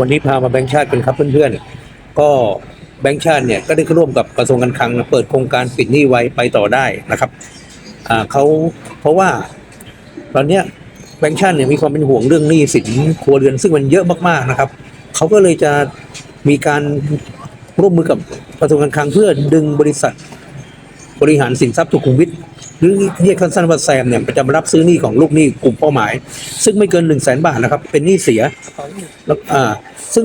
วันนี้พามาแบงค์ชาติกันครับเพื่อนๆ ก็แบงค์ชาติเนี่ยก็ได้ร่วมกับกระทรวงการคลังเปิดโครงการปิดหนี้ไว้ไปต่อได้นะครับเขาเพราะว่าตอนเนี้ยแบงค์ชาติเนี่ยมีความเป็นห่วงเรื่องหนี้สินครัวเรือนซึ่งมันเยอะมากๆนะครับเขาก็เลยจะมีการร่วมมือกับกระทรวงการคลังเพื่อดึงบริษัท บริหารสินทรัพย์สุขุมวิท หรือเรียกสั้นๆว่าแซมเนี่ยจะมารับซื้อหนี้ของลูกหนี้กลุ่มเป้าหมาย ซึ่งไม่เกินหนึ่งแสนบาทนะครับ เป็นหนี้เสียแล้วอ่าซึ่ง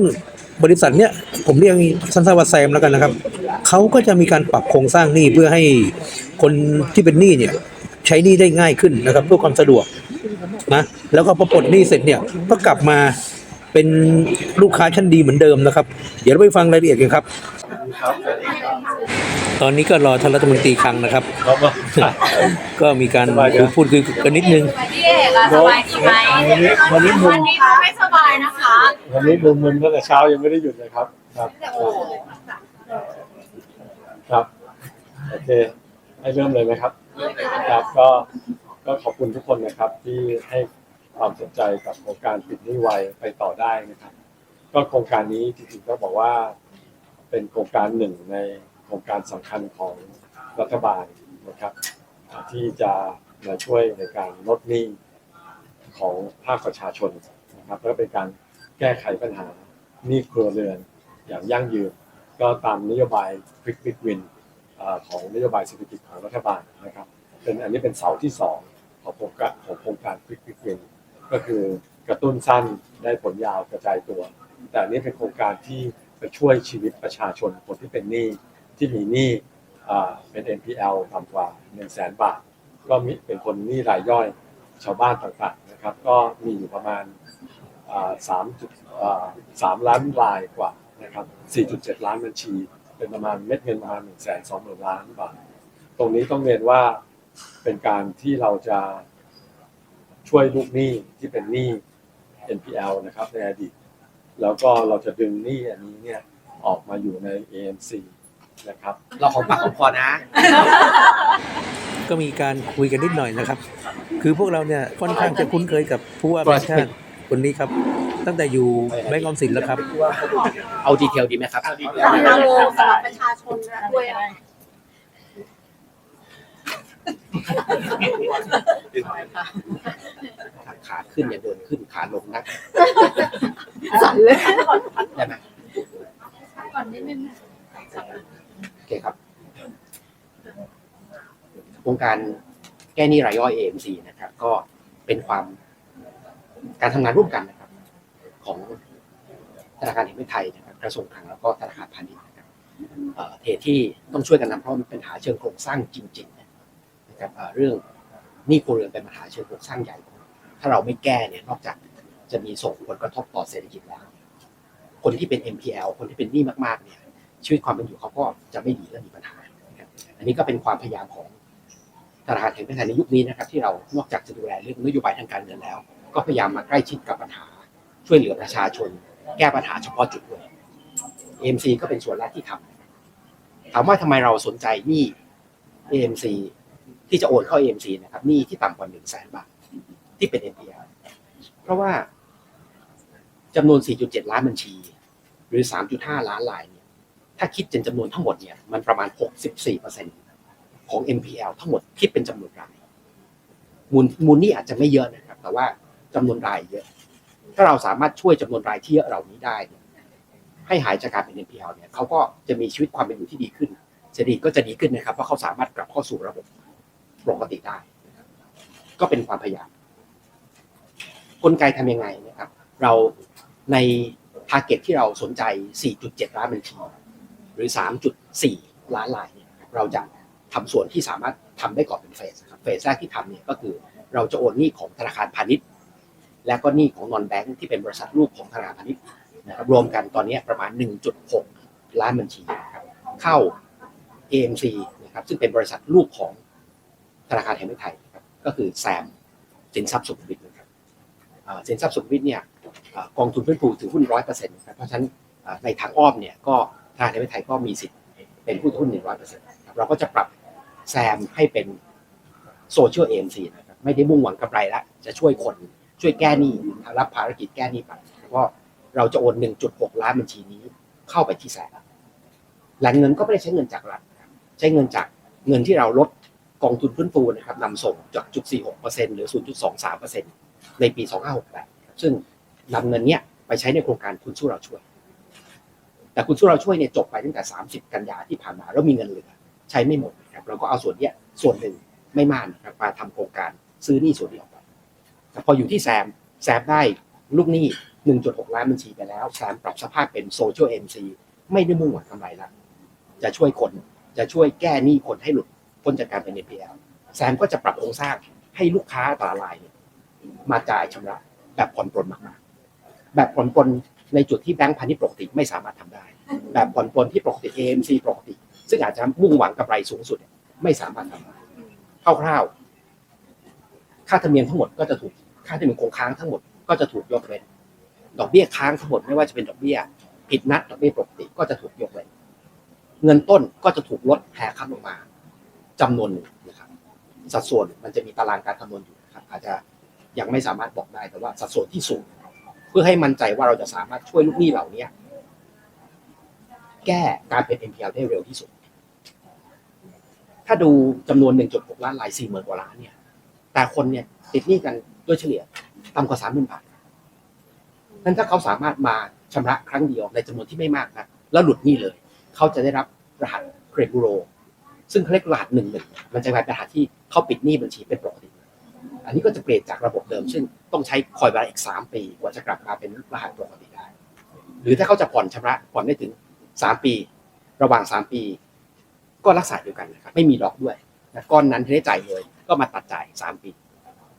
บริษัทเนี้ยผมเรียกสั้นๆว่าแซมแล้วกันนะครับเขาก็จะมีการปรับโครงสร้างหนี้เพื่อให้คนที่เป็นหนี้เนี่ยใช้หนี้ได้ง่ายขึ้นนะครับเพื่อความสะดวกนะแล้วก็พอปลดหนี้เสร็จเนี่ยก็กลับมาเป็นลูกค้าชั้นดีเหมือนเดิมนะครับ เดี๋ยวเราไปฟังรายละเอียดกันครับครับ ตอนนี้ก็รอท่านรัฐมนตรีคลังนะครับครับ ก็มีการพูดคุยกันนิดนึงพี่เอกอะสบายดีไหมวันนี้วันนี้มึวันนนี้ไม่สบายนะคะวันนี้มึนมึนตั้งแต่เช้ายังไม่ได้หยุดเลยครับ ครับโอ้ครับโอเคให้เริ่มเลยไหมครับ ครับก็ก็ขอบคุณทุกคนนะครับ ที่ให้ความสนใจกับโครงการปิดหนี้ไวไปต่อได้นะครับ ก็โครงการนี้จริงๆก็บอกว่า เป็นโครงการหนึ่งใน โครงการสำคัญของรัฐบาลนะครับ ที่จะมาช่วยในการลดหนี้ของภาคประชาชนนะครับแล้วก็เป็นการแก้ไขปัญหาหนี้ครัวเรือนอย่างยั่งยืน ก็ตามนโยบาย Quick Big Win เอ่อของนโยบายเศรษฐกิจของรัฐบาลนะครับเป็นอันนี้เป็นเสาที่สองของโครงการของโครงการ Quick Big Win ก็คือกระตุ้นสั้นได้ผลยาวกระจายตัว แต่อันนี้เป็นโครงการที่ไปช่วยชีวิตประชาชนคนที่เป็นหนี้ ที่มีหนี้เป็น NPL ต่ำกว่า1 0 0 0 0แสนบาท ก็มีเป็นคนหนี้รายย่อยชาวบ้านต่างๆนะครับ ก็มีอยู่ประมาณสามจุดสามล้านรายกว่านะครับสี่จุดเจ็ดล้านบัญชี เป็นประมาณเม็ดเงินประมาณหนึ่งแสนสองหมื่นล้านบาท ตรงนี้ต้องเรียนว่าเป็นการที่เราจะช่วยลูกหนี้ที่เป็นหนี้ NPL นะครับในอดีต แล้วก็เราจะดึงหนี้อันนี้เนี่ยออกมาอยู่ใน AMC นะครับ เราของปากของคอนะ ก็มีการคุยกันนิดหน่อยนะครับ คือพวกเราเนี่ยค่อนข้างจะคุ้นเคยกับผู้ว่าแบงค์ชาติคนนี้ครับ ตั้งแต่อยู่แบงก์ออมสินแล้วครับ เอาดีเทลดีไหมครับสำหรับโลสำหรับประชาชนด้วยอะขาขึ้นอย่าเดินขึ้นขาลงนะสั่นเลยได้ไหมก่อนนิดนึง โอเคครับ โค รงการแก้หนี้รายย่อย AMC นะครับ ก็เป็นความการทำงานร่วมกันนะครับ ของธนาคารแห่งประเทศไทยนะครับกระทรวงคลังแล้วก็ธนาคารพาณิชย์นะครับเอ่อเหตุที่ต้องช่วยกันทำเพราะมันเป็นปัญหาเชิงโครงสร้างจริง ๆ นะครับเรื่องหนี้ครัวเรือนเป็นปัญหาเชิงโครงสร้างใหญ่ ถ้าเราไม่แก้เนี่ยนอกจากจะมีส่งผลกระทบต่อเศรษฐกิจแล้ว คนที่เป็น NPL คนที่เป็นหนี้มากๆเนี่ยชีวิตความเป็นอยู่เขาก็จะไม่ดีและมีปัญหา อันนี้ก็เป็นความพยายามของ ธนาคารแห่งประเทศไทยในยุคนี้นะครับที่เรานอกจากจะดูแลเรื่องนโยบายทางการเงินแล้ว ก็พยายามมาใกล้ชิดกับปัญหา ช่วยเหลือประชาชน แก้ปัญหาเฉพาะจุดด้วย AMC ก็เป็นส่วนแรกที่ทำถามว่าทำไมเราสนใจหนี้ AMC ที่จะโอนเข้า AMC นะครับหนี้ที่ต่ำกว่า1 0 0 0 0แสนบาทที่เป็น NPL เพราะว่าจำนวน 4.7 ล้านบัญชี หรือ 3.5 ล้านรายเนี่ยถ้าคิดเป็นจำนวนทั้งหมดเนี่ยมันประมาณ 64% ของ NPL ทั้งหมดคิดเป็นจำนวนรายมูลมูลนี่อาจจะไม่เยอะนะครับ แต่ว่าจำนวนรายเยอะ ถ้าเราสามารถช่วยจำนวนรายที่เยอะเหล่านี้ได้ ให้หายจากการเป็น NPL เนี่ยเขาก็จะมีชีวิตความเป็นอยู่ที่ดีขึ้นเศรษฐกิจก็จะดีขึ้นนะครับเพราะเขาสามารถกลับเข้าสู่ระบบปกติได้ ก็เป็นความพยายามกลไกทำยังไงนะครับ เราในทาร์เก็ตที่เราสนใจ 4.7 ล้านบัญชี หรือ 3.4 ล้านรายเนี่ยเราจะ ทำส่วนที่สามารถทำได้ก่อนเป็นเฟสครับเฟสแรกที่ทำเนี่ยก็คือเราจะโอนหนี้ของธนาคารพาณิชย์ และก็หนี้ของนอนแบงค์ที่เป็นบริษัทลูกของธนาคารพาณิชย์นะครับรวมกันตอนนี้ประมาณ 1.6 ล้านบัญชีนะครับเข้า AMC นะครับซึ่งเป็นบริษัทลูกของธนาคารแห่งประเทศไทยครับก็คือแซมสินทรัพย์สุขวิทนะครับสินทรัพย์สุขวิทเนี่ยอกองทุนฟื้นฟูถือหุ้นร้อยเปอร์เซ็นต์เพราะฉะนั้นในทางอ้อมเนี่ยก็ธนาคารแห่งประเทศไทยก็มีสิทธิ์เป็นผู้ถือหุ้นหนึ่งร้อยเปอร์เซ็นต์เราก็จะปรับ แซมให้เป็นโซเชียลเอ็มซีนะครับไม่ได้มุ่งหวังกำไรละจะช่วยคนช่วยแก้หนี้รับภารกิจแก้หนี้ไปเพราะเราจะโอน 1.6 ล้านบัญชีนี้เข้าไปที่แสนแหล่งเงินก็ไม่ได้ใช้เงินจากรัฐใช้เงินจากเงินที่เราลดกองทุนฟื้นฟูนะครับนำส่งจากจุด46%หรือ 0.23%ในปี 2568 ซึ่งนำเงินเนี้ยไปใช้ในโครงการคุณสู้เราช่วย แต่คุณสู้เราช่วยเนี่ยจบไปตั้งแต่ 30 กันยาที่ผ่านมาแล้วมีเงินเหลือใช้ไม่หมด นะครับเราก็เอาส่วนเนี้ยส่วนหนึ่งไม่มากนะครับมาทำโครงการซื้อหนี้ส่วนนี้ออกไปพออยู่ที่แซมแซมได้ลูกหนี้ 1.6 ล้านบัญชีไปแล้วแซมปรับสภาพเป็นโซเชียลเอ็มซีไม่ได้มุ่งหวังกำไรละจะช่วยคนจะช่วยแก้หนี้คนให้หลุดพ้นจากการเป็น NPL แซมก็จะปรับโครงสร้างให้ลูกค้าต่ละรายมาจ่ายชำระแบบผ่อนปลนมากๆ แบบผ่อนปลนในจุดที่แบงก์พาณิชย์ปกติไม่สามารถทำได้ แบบผ่อนปลนที่ปกติ AMC ปกติ ซึ่งอาจจะมุ่งหวังกำไรสูงสุด ไม่สามารถทำได้คร่าวๆค่าธรรมเนียมทั้งหมดก็จะถูกค่าธรรมเนียมคงค้างทั้งหมดก็จะถูกยกเว้นดอกเบี้ยค้างทั้งหมดไม่ว่าจะเป็นดอกเบี้ย ผิดนัดดอกเบี้ยปกติก็จะถูกยกเว้นเงินต้นก็จะถูกลดแหกคับลงมาจำนวนหนึ่งนะครับสัดส่วนมันจะมีตารางการคำนวณอยู่นะครับอาจจะยังไม่สามารถบอกได้แต่ว่าสัดส่วนที่สูง เพื่อให้มั่นใจว่าเราจะสามารถช่วยลูกหนี้เหล่านี้แก้การเป็น NPL ได้เร็วที่สุด ถ้าดูจำนวน 1.6 ล้านราย4หมื่นกว่าล้านเนี่ย แต่คนเนี่ยติดหนี้กันโดยเฉลี่ยต่ำกว่า 30,000 บาทนั้นถ้าเขาสามารถมาชำระครั้งเดียวในจำนวนที่ไม่มากนะแล้วหลุดหนี้เลย เขาจะได้รับรหัสเครดิตบูโร ซึ่งเขาเรียกรหัสหนึ่งหนึ่งมันจะกลายเป็นรหัสที่เขาปิดหนี้บัญชีเป็นปกติ อันนี้ก็จะเปลี่ยนจากระบบเดิม ซึ่งต้องใช้คอยเวลาอีก3ปี กว่าจะกลับมาเป็นรหัสปกติได้ หรือถ้าเขาจะผ่อนชำระผ่อนได้ถึงสามปี ระหว่างสามปี ก็รักษาเดียวกันนะครับไม่มีดอกด้วยนะก้อนนั้นที่ได้จ่ายเลย ก็มาตัดจ่ายสามปี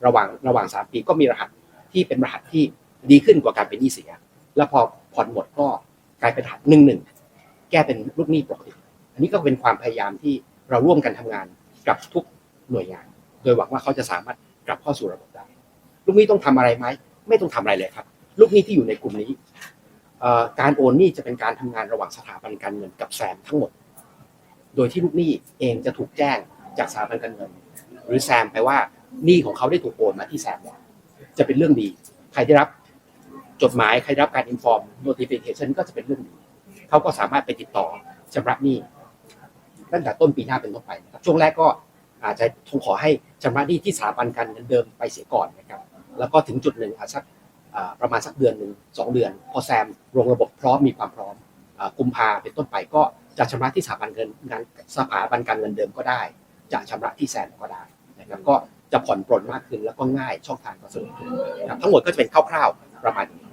ระหว่างระหว่างสามปีก็มีรหัสที่เป็นรหัสที่ดีขึ้นกว่าการเป็นหนี้เสีย แล้วพอผ่อนหมดก็กลายเป็นรหัสหนึ่งหนึ่งแก้เป็นลูกหนี้ปกติอันนี้ก็เป็นความพยายามที่เราร่วมกันทำงานกับทุกหน่วยงาน โดยหวังว่าเขาจะสามารถกลับเข้าสู่ระบบได้ ลูกหนี้ต้องทำอะไรไหมไม่ต้องทำอะไรเลยครับ ลูกหนี้ที่อยู่ในกลุ่มนี้การโอนหนี้จะเป็นการทำงานระหว่างสถาบันการเงินกับแซมทั้งหมด โดยที่ลูกหนี้เองจะถูกแจ้งจากสถาบันการเงิน หรือแซมไปว่าหนี้ของเขาได้ถูกโอนมาที่แซมแล้วจะเป็นเรื่องดี ใครได้รับจดหมายใครได้รับการอินฟอร์ม notification ก็จะเป็นเรื่องดีเขาก็สามารถไปติดต่อชำระหนี้ตั้งแต่ต้นปีหน้าเป็นต้นไปนะครับช่วงแรกก็อาจจะทงขอให้ชำระหนี้ที่สถาบันการเงินเดิมไปเสียก่อนนะครับแล้วก็ถึงจุดหนึ่งอาจสักอ่าประมาณสักเดือนหนึ่งสองเดือน พอแซมลงระบบพร้อมมีความพร้อมกุมภาเป็นต้นไปก็ จะชำระที่สถาบันเงินงานสถาบันการเงินเดิมก็ได้ จะชำระที่แซนก็ได้นะครับก็จะผ่อนปลนมากขึ้นแล้วก็ง่ายช่องทางก็สะดวกขึ้นทั้งหมดก็จะเป็นคร่าวๆประมาณนี้